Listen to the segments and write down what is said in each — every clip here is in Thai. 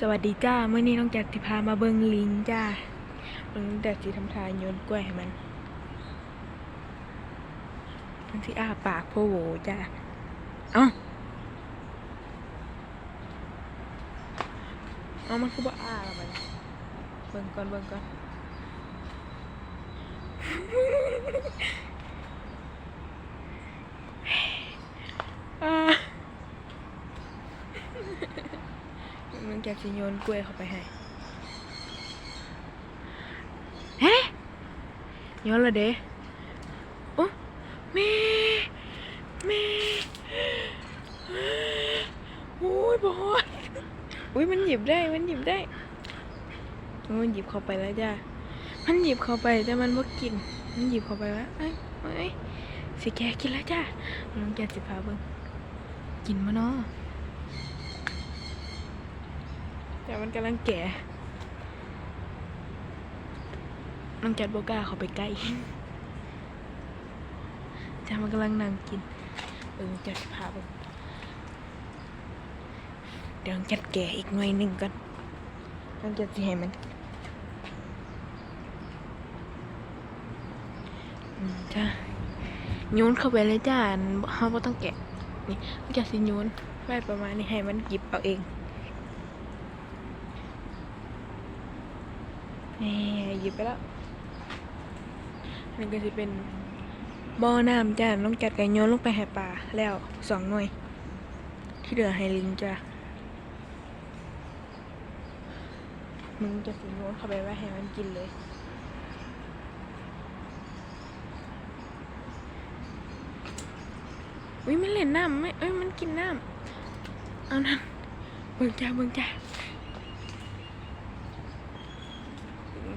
สวัสดีจ้าเมื่อนี้น้องจ็คที่พามาเบิงลิงจ้าเบิงแดดสีทำทายโยนกล้วยให้มันมันที่อ้าปากโพโวจ้าเอ้าเอามันคือว่อ้าแล้วมันเบิงก่อนเบิงก่อน อ่า มันอยากจะโยนกล้วยเข้าไปให้เฮ้โยนละเด้โอ้แม่แม่โอ้ยบอสอุ้ยมันหยิบได้มันหยิบได้โอ้ยหยิบเข้าไปแล้วจ้ามันหยิบเข้าไปแต่มันบ่กิน มันหยิบเข้าไปแล้วเอ้ยเอ้ยสิแกกินแล้วจ้าลองแกสิพาเบิ่งกินมาเนาะ แต่มันกำลังแก่น้องจัดโบก้าเขาไปใกล้จ้ามันกำลังนั่งกินเออจัดพาไปเดี๋ยวจัดแก่อีกหน่อยหนึ่งก่อนน้องจัดสิให้มันอืมจ้าโยนเข้าไปเลยจ้าเขาต้องแกะนี่น้องจัดสิโยนไว้ประมาณนี้ให้มันหยิบเอาเอง นี่หยิบไปแล้วนี่ก็จะเป็นบ่อน้ำจ้าน้องจัดไก่โยนลงไปให้ปลาแล้วสองหน่วย ที่เหลือให้ลิงจ้ามึงจะสิโยนเข้าไปไว้ให้มันกินเลยอุ้ยมันเล่นน้ำไหมเอ้ยมันกินน้ำเอานั่นเบิ่งจ้าเบิ่งจ้า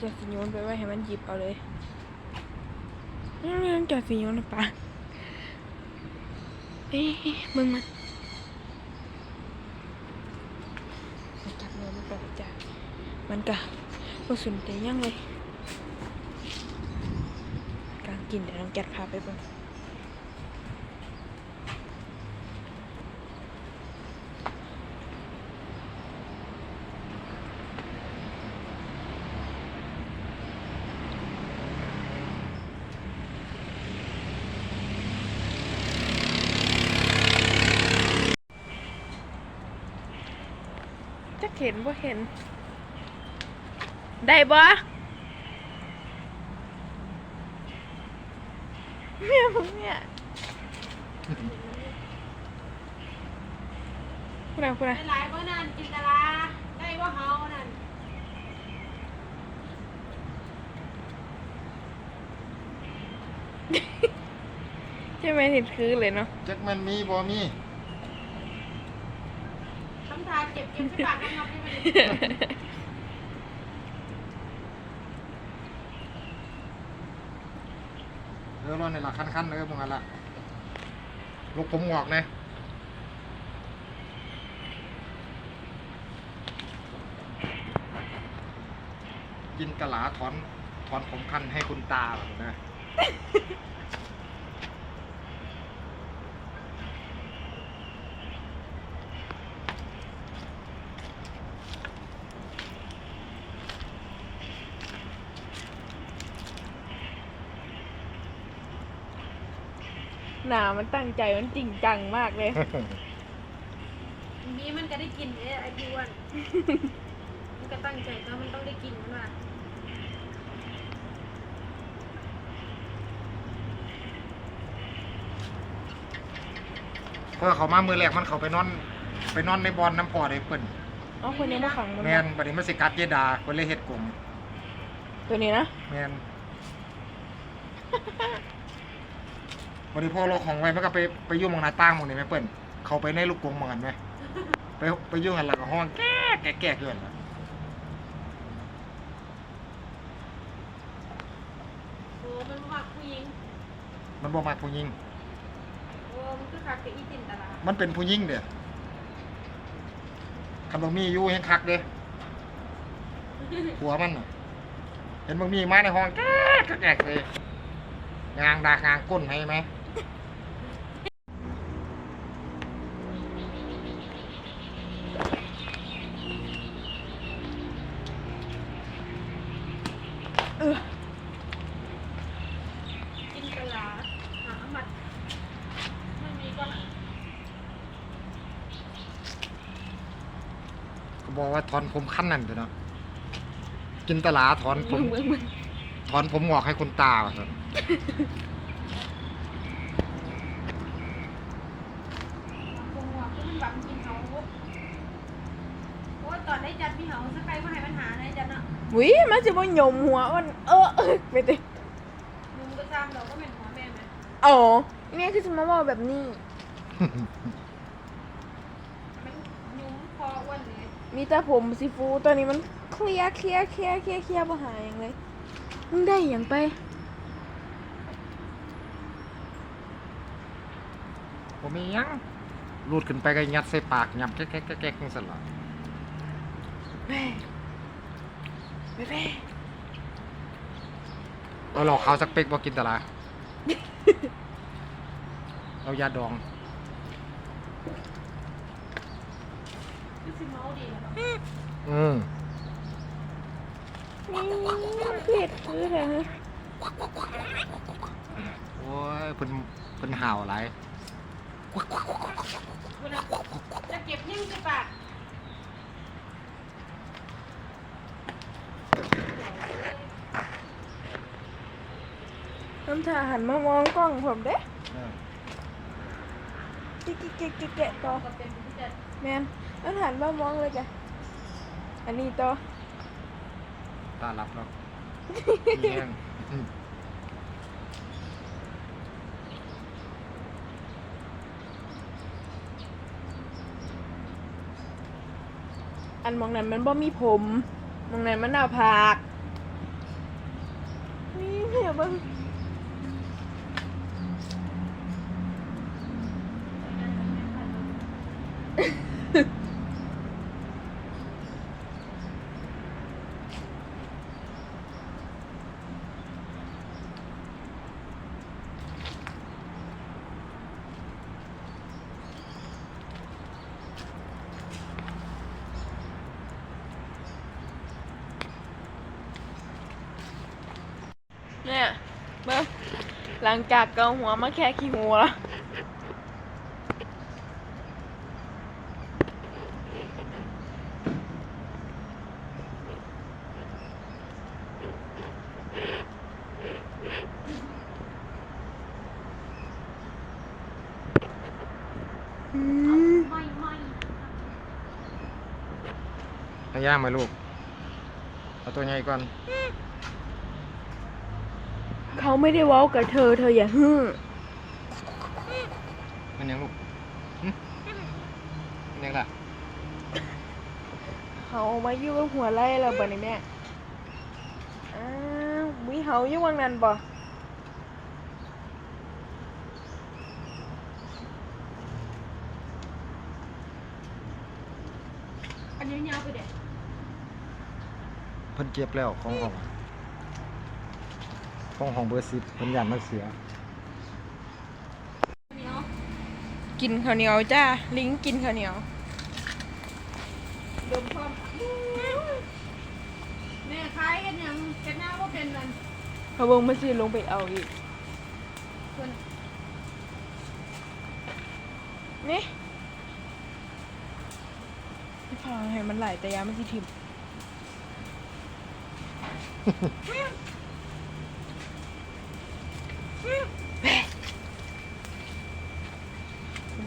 จะสิโยนไปไว้ให้มันหยิบเอาเลยนี่มันจะสิโยนนะปะเอ้ยมึงมันมันจับเงินมันไปจ้ะมันกะก็สนใจยังเลยกลางกินเดี๋ยวน้องแกดพาไปบิ่ง เห็นบ่เห็น ได้บ่เมียมึงเนี่ยพูดอะไรพูดอะไรหลายว่านั่นจินตลาได้ว่าเฮานั่นใช่ไหมเห็นคือเลยเนาะจักมันมีบ่มีทำทาน เก็บเก็บใส่ปากน้ำงับนี่มันเออรอนในหลักคันๆเออมึงอะไรลูกผมงอกนะกินกะหลาถอนถอนผมคันให้คุณตาแบบนะ หนามันตั้งใจมันจริงจังมากเลยมีมันก็ได้กินเอ้ไอ้พี่อ้วนมันก็ตั้งใจก็มันต้องได้กินมันว่าเพราะเขามามือแรกมันเขาไปนอน ไปนอนในบอลน้ำพอได้เพิ่นเอาคนนี้มาขังมันแมนบัดนี้มันสิกัดเยดาเพิ่นเลยเฮ็ดกลมตัวนี้นะแมน บัดนี้พอเราของไว้มันก็ไปไปยุ่งหมองหน้าต่างหมองนี่แม่เปิ้นเขาไปในลูกกรงหมองกันไหมไปไปยุ่งกันแล้วก็ห้องแก้แก้แก้เกินล่ะโอ้มันบ่มักผู้หญิงมันบ่มักผู้หญิงโอ้มันคือคักกับอีจินตลามันเป็นผู้หญิงเด้อคันบ่มีอยู่เห็นคักเด้ผัวมันน่ะเห็นบ่มีมาในห้องแก้แก้แก้เลยงางดากงางก้นให้ไหม ก็ บอกว่าถอนผมขั้นนั่นเถอะเนาะกินตลาถอนผมึมงมึงมึงถอนผมงอกให้คนตาว่ะครับคงว่าคือมันบังกินเขาโอ้ยตอนได้จัดพี่เหาสักใครมาให้ปัญหาได้จัดเนาะวิมันจะบ่ยมหัวมันเออเออไปติลุงก็ตามเราก็เป็นหัวแม่ไหมอ๋อเนี่ยคือจะมาบอกแบบนี้มันยุ้มคออ้วนเลย มีแต่ผมสีฟูตอนนี้มันเคลียร์เคลียร์เคลียร์เคลียร์เคลียร์บ่หาอย่างเลยมึงได้อย่างไป ผมมียังรูดขึ้นไปก็ยัดใส่ปากยำแก๊กแก๊กแก๊กแก๊กนี่สละแม่แม่แม่เอาหลอกเขาสักเป๊กบ่กินตลาเอายาดอง อสิเมาดีแล้วอืมเผ็ดคืออะไรฮะโอ้ยเพิ่นเพิ่นห่าวหลายจะเก็บยิ่งจะปากน้ำชาหันมามองกล้องผมเด้เออแกะแกะแกะแกะแกะต่อก็เป็นที่จะแมน มันหันมามองเลยจ้ะอันนี้ต่อตาลับแล้วมีแห้งอืมอันมองนั้นมันบ่มีผมมองนั้นมันหน้าผากนี่เหี้ยเบิ่ เนี่ยเบิ่งหลังจากเกาหัวมาแค่ขี้หัวล้วไม่ไม่ให้ย่างไหมาลูก เอาตัวใหญ่ก่อน เขาไม่ได้เว้ากับเธอ เธออย่าฮึ่งมันยังลูกหึมันยังล่ะเขามาอยู่กับหัวไล่เราบ่นี่แม่อ้าววิเฮาอยู่วังนั้นบ่อันนี้ยาวไปเด็ดเพิ่นเจ็บแล้วของห้อง ของห้องเบอร์สิบเพิ่นยันมันเสียมีเนาะกินข้าวเหนียวจ้า ลิงกินข้าวเหนียวดมพร้อมแม่คล้ายกันยังกันหน้าว่าเป็นมันเขาเบิ่งมาสิลงไปเอาอีกคนนี่พี่พางให้มันไหลแต่ยามันสิทิ่ม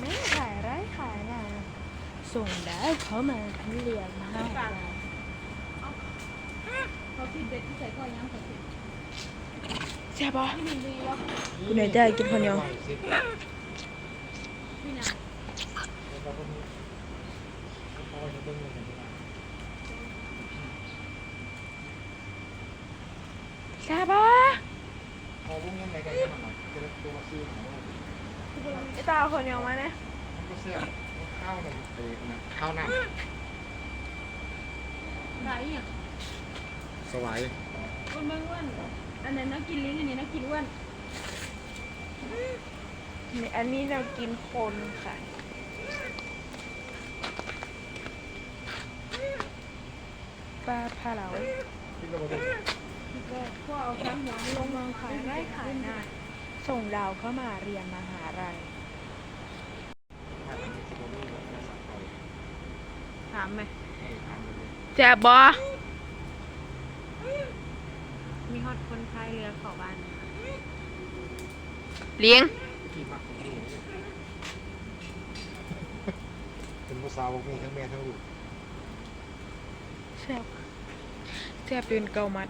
แม่ขายไรขายน่ะส่งได้เขามาทั้งเรียนมาให้เราเขาที่เด็ดที่ใส่ก้อยยังเขาที่ใช่ปะไม่มีดีแล้วคุณไหนได้กินข้าวเหนียวพี่นาใช่ปะพอพุ่งยังไงกันยังมันจะตัวมาซื้อของ ไอ้ตาเอาข้าวเหนียวมาเนี่ยมันก็เสียข้าวมันเตะนะข้าวหน้าไรอะสวายอ้วนไม่อ้วนอันนั้นนักกินลิ้นอันนี้นักกินอ้วนนี่อันนี้เรากินคนค่ะ ปลาพาเหลาที่เราบอกก็ พ่อเอาทั้งหัวนี่ลลงงมามาขายไร่ขายนาส่งดาวเข้ามาเรียนมหาลัยถามไหมแซ่บบ่มีฮอตคนพายเรือเขอบ้านเลี้ยงที่มักของนี่เป็นผู้สาวของมีทั้งแม่ทั้งลูกแซ่บแซ่บจนเกามัด